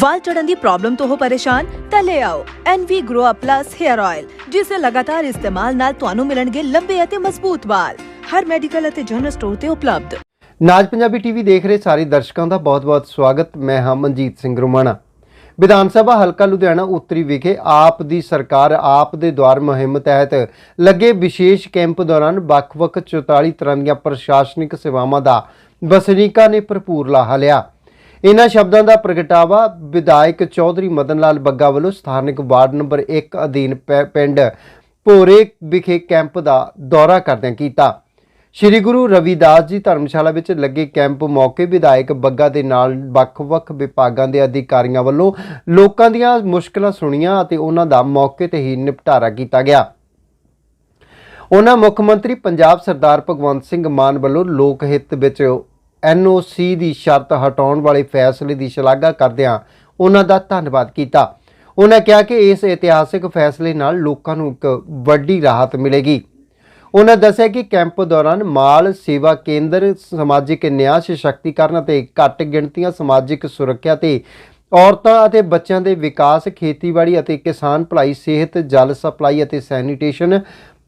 ਵਾਲ ਝੜਨ ਦੀ problem ਤੋਂ ਹੋ ਪਰੇਸ਼ਾਨ, ਤਾਂ ਲੈ ਆਓ NV Grow Up Plus Hair Oil, ਜਿਸ ਦੇ ਲਗਾਤਾਰ ਇਸਤੇਮਾਲ ਨਾਲ ਤੁਹਾਨੂੰ ਮਿਲਣਗੇ ਲੰਬੇ ਅਤੇ ਮਜ਼ਬੂਤ ਵਾਲ। ਹਰ ਮੈਡੀਕਲ ਅਤੇ ਜਨਰਲ ਸਟੋਰ ਤੇ ਉਪਲਬਧ। ਨਾਜ ਪੰਜਾਬੀ ਟੀਵੀ ਦੇਖ ਰਹੇ ਸਾਰੇ ਦਰਸ਼ਕਾਂ ਦਾ ਬਹੁਤ-ਬਹੁਤ ਸਵਾਗਤ। ਮੈਂ ਹਾਂ ਮਨਜੀਤ ਸਿੰਘ ਰੋਮਾਣਾ। ਵਿਧਾਨ ਸਭਾ ਹਲਕਾ ਲੁਧਿਆਣਾ ਉੱਤਰੀ ਵਿਖੇ ਆਪ ਦੀ ਸਰਕਾਰ ਆਪ ਦੇ ਦੁਆਰ ਮੁਹਿੰਮ ਤਹਿਤ ਲੱਗੇ ਵਿਸ਼ੇਸ਼ ਕੈਂਪ ਦੌਰਾਨ ਵੱਖ-ਵੱਖ 44 ਤਰ੍ਹਾਂ ਦੀਆਂ ਪ੍ਰਸ਼ਾਸਨਿਕ ਸੇਵਾਵਾਂ ਦਾ ਵਸਨੀਕਾਂ ਨੇ ਭਰਪੂਰ ਲਾਹਾ ਲਿਆ। ਇਹਨਾਂ ਸ਼ਬਦਾਂ ਦਾ ਪ੍ਰਗਟਾਵਾ ਵਿਧਾਇਕ ਚੌਧਰੀ ਮਦਨ ਲਾਲ ਬੱਗਾ ਵੱਲੋਂ ਸਥਾਨਕ ਵਾਰਡ ਨੰਬਰ 1 ਅਧੀਨ ਪਿੰਡ ਭੋਰੇ ਵਿਖੇ ਕੈਂਪ ਦਾ ਦੌਰਾ ਕਰਦਿਆਂ ਕੀਤਾ। ਸ਼੍ਰੀ ਗੁਰੂ ਰਵਿਦਾਸ ਜੀ ਧਰਮਸ਼ਾਲਾ ਵਿੱਚ ਲੱਗੇ ਕੈਂਪ ਮੌਕੇ ਵਿਧਾਇਕ ਬੱਗਾ ਦੇ ਨਾਲ ਵੱਖ-ਵੱਖ ਵਿਭਾਗਾਂ ਦੇ ਅਧਿਕਾਰੀਆਂ ਵੱਲੋਂ ਲੋਕਾਂ ਦੀਆਂ ਮੁਸ਼ਕਲਾਂ ਸੁਣੀਆਂ ਅਤੇ ਉਹਨਾਂ ਦਾ ਮੌਕੇ ਤੇ ਹੀ ਨਿਪਟਾਰਾ ਕੀਤਾ ਗਿਆ। ਉਹਨਾਂ ਮੁੱਖ ਮੰਤਰੀ ਪੰਜਾਬ ਸਰਦਾਰ ਭਗਵੰਤ ਸਿੰਘ ਮਾਨ ਵੱਲੋਂ ਲੋਕ ਹਿੱਤ ਵਿੱਚ ਐਨਓਸੀ ਦੀ ਸ਼ਰਤ ਹਟਾਉਣ ਵਾਲੇ ਫੈਸਲੇ ਦੀ ਸ਼ਲਾਘਾ ਕਰਦਿਆਂ ਉਹਨਾਂ ਦਾ ਧੰਨਵਾਦ ਕੀਤਾ। ਉਹਨਾਂ ਕਿਹਾ ਕਿ ਇਸ ਇਤਿਹਾਸਕ ਫੈਸਲੇ ਨਾਲ ਲੋਕਾਂ ਨੂੰ ਇੱਕ ਵੱਡੀ ਰਾਹਤ ਮਿਲੇਗੀ। ਉਹਨਾਂ ਦੱਸਿਆ ਕਿ ਕੈਂਪ ਦੌਰਾਨ ਮਾਲ ਸੇਵਾ ਕੇਂਦਰ, ਸਮਾਜਿਕ ਨਿਆਂ ਸਸ਼ਕਤੀਕਰਨ ਅਤੇ ਘੱਟ ਗਿਣਤੀਆਂ ਸਮਾਜਿਕ ਸੁਰੱਖਿਆ ਤੇ ਔਰਤਾਂ ਅਤੇ ਬੱਚਿਆਂ ਦੇ ਵਿਕਾਸ, ਖੇਤੀਬਾੜੀ ਅਤੇ ਕਿਸਾਨ ਭਲਾਈ, ਸਿਹਤ, ਜਲ ਸਪਲਾਈ ਅਤੇ ਸੈਨੀਟੇਸ਼ਨ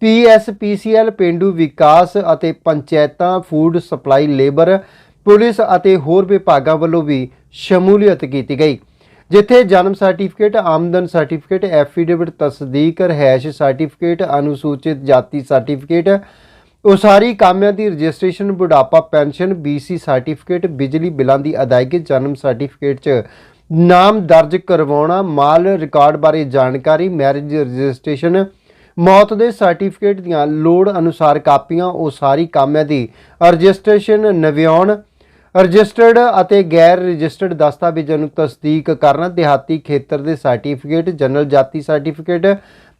ਪੀਐਸਪੀਸੀਐਲ ਪਿੰਡੂ ਵਿਕਾਸ ਅਤੇ ਪੰਚਾਇਤਾਂ, ਫੂਡ ਸਪਲਾਈ, ਲੇਬਰ ਪੁਲਿਸ ਅਤੇ ਹੋਰ ਵਿਭਾਗਾਂ ਵੱਲੋਂ ਵੀ ਸ਼ਮੂਲੀਅਤ ਕੀਤੀ ਗਈ, ਜਿੱਥੇ ਜਨਮ ਸਰਟੀਫਿਕੇਟ, ਆਮਦਨ ਸਰਟੀਫਿਕੇਟ, ਐਫੀਡੇਵਿਟ, ਤਸਦੀਕ ਰਹਿਸ਼ ਸਰਟੀਫਿਕੇਟ, ਅਨੁਸੂਚਿਤ ਜਾਤੀ ਸਰਟੀਫਿਕੇਟ, ਉਸਾਰੀ ਕਾਮਿਆਂ ਦੀ ਰਜਿਸਟ੍ਰੇਸ਼ਨ, ਬੁਢਾਪਾ ਪੈਨਸ਼ਨ ਬੀਸੀ ਸਰਟੀਫਿਕੇਟ, ਬਿਜਲੀ ਬਿੱਲਾਂ ਦੀ ਅਦਾਇਗੀ, ਜਨਮ ਸਰਟੀਫਿਕੇਟ 'ਚ ਨਾਮ ਦਰਜ ਕਰਵਾਉਣਾ, ਮਾਲ ਰਿਕਾਰਡ ਬਾਰੇ ਜਾਣਕਾਰੀ, ਮੈਰਿਜ ਰਜਿਸਟ੍ਰੇਸ਼ਨ, ਮੌਤ ਦੇ ਸਰਟੀਫਿਕੇਟ ਦੀਆਂ ਲੋੜ ਅਨੁਸਾਰ ਕਾਪੀਆਂ ਉਹ ਸਾਰੀ ਕਾਮਿਆਂ ਦੀ ਰਜਿਸਟ੍ਰੇਸ਼ਨ, ਨਵਿਆਉਣ ਰਜਿਸਟਰਡ ਅਤੇ ਗੈਰ ਰਜਿਸਟਰਡ ਦਸਤਾਵੇਜ਼ਾਂ ਨੂੰ ਤਸਦੀਕ ਕਰਨਾ ਦਿਹਾਤੀ ਖੇਤਰ ਦੇ ਸਰਟੀਫਿਕੇਟ, ਜਨਰਲ ਜਾਤੀ ਸਰਟੀਫਿਕੇਟ,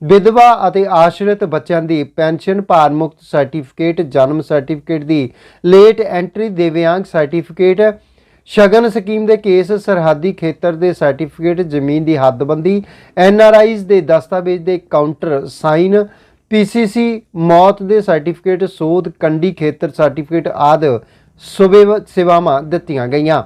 ਵਿਧਵਾ ਅਤੇ ਆਸ਼ਰਿਤ ਬੱਚਿਆਂ ਦੀ ਪੈਨਸ਼ਨ ਭਾਰ ਮੁਕਤ ਸਰਟੀਫਿਕੇਟ, ਜਨਮ ਸਰਟੀਫਿਕੇਟ ਦੀ ਲੇਟ ਐਂਟਰੀ ਦਿਵਿਆਂਗ ਸਰਟੀਫਿਕੇਟ, ਸ਼ਗਨ ਸਕੀਮ ਦੇ ਕੇਸ, ਸਰਹੱਦੀ ਖੇਤਰ ਦੇ ਸਰਟੀਫਿਕੇਟ, ਜ਼ਮੀਨ ਦੀ ਹੱਦਬੰਦੀ, ਐੱਨ ਆਰ ਆਈਜ਼ ਦੇ ਦਸਤਾਵੇਜ਼ ਦੇ ਕਾਊਂਟਰ, ਸਾਈਨ ਪੀਸੀਸੀ ਮੌਤ ਦੇ ਸਰਟੀਫਿਕੇਟ, ਸੋਧ ਕੰਡੀ ਖੇਤਰ ਸਰਟੀਫਿਕੇਟ ਆਦਿ। ਸੁਬੇ ਸੇਵਾਵਾਂ ਦਿੱਤੀਆਂ ਗਈਆਂ।